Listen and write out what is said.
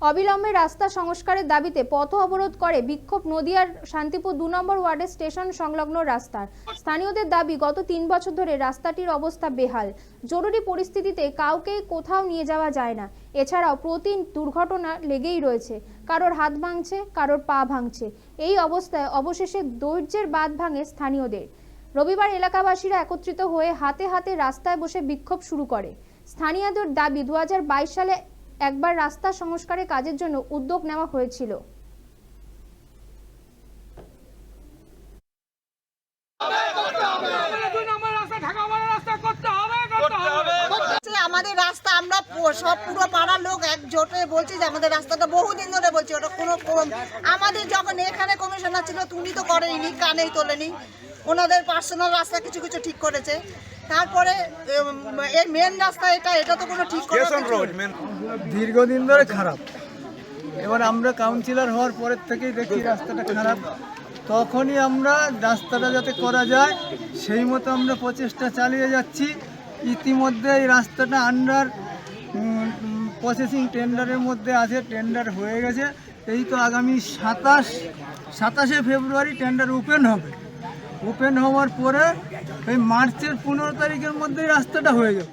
অবিলম্বে রাস্তা সংস্কারের দাবিতে পথ অবরোধ করে বিক্ষোভ নদিয়ার শান্তিপুর দু নম্বর ওয়ার্ডের স্টেশন সংলগ্ন রাস্তার। স্থানীয়দের দাবি, গত তিন বছর ধরে রাস্তাটির অবস্থা বেহাল। জরুরি পরিস্থিতিতে কাউকে কোথাও নিয়ে যাওয়া যায় না। এছাড়াও প্রতি দুর্ঘটনা লেগেই রয়েছে। কারোর হাত ভাঙছে, কারোর পা ভাঙছে। এই অবস্থায় অবশেষে দৈর্যের বাঁধ ভাঙে স্থানীয়দের। রবিবার এলাকাবাসীরা একত্রিত হয়ে হাতে হাতে রাস্তায় বসে বিক্ষোভ শুরু করে। স্থানীয়দের দাবি দু হাজার বাইশ সালে একবার রাস্তা সংস্কারের কাজের জন্য উদ্যোগ নেওয়া হয়েছিল। আমাদের রাস্তা আমরা সব পুরো পাড়ার লোক একজোটে বলছি যে আমাদের রাস্তাটা বহুদিন ধরে বলছি, ওটা কোনো আমাদের যখন এখানে কমিশনার ছিল, তুমি তো করেনি, কানেই তোলেনি। ওনাদের পার্সোনাল রাস্তা কিছু কিছু ঠিক করেছে। তারপরে এই মেন রাস্তা এটা এটা তো কোনো ঠিক দীর্ঘদিন ধরে খারাপ। এবার আমরা কাউন্সিলর হওয়ার পরের থেকেই দেখি রাস্তাটা খারাপ। তখনই আমরা রাস্তাটা যাতে করা যায় সেই মতো আমরা প্রচেষ্টা চালিয়ে যাচ্ছি। ইতিমধ্যে এই রাস্তাটা আন্ডার প্রসেসিং টেন্ডারের মধ্যে আছে টেন্ডার হয়ে গেছে। এই তো আগামী সাতাশ সাতাশে ফেব্রুয়ারি টেন্ডার ওপেন হবে। ওপেন হওয়ার পরে ওই মার্চের পনেরো তারিখের মধ্যেই রাস্তাটা হয়ে যাবে।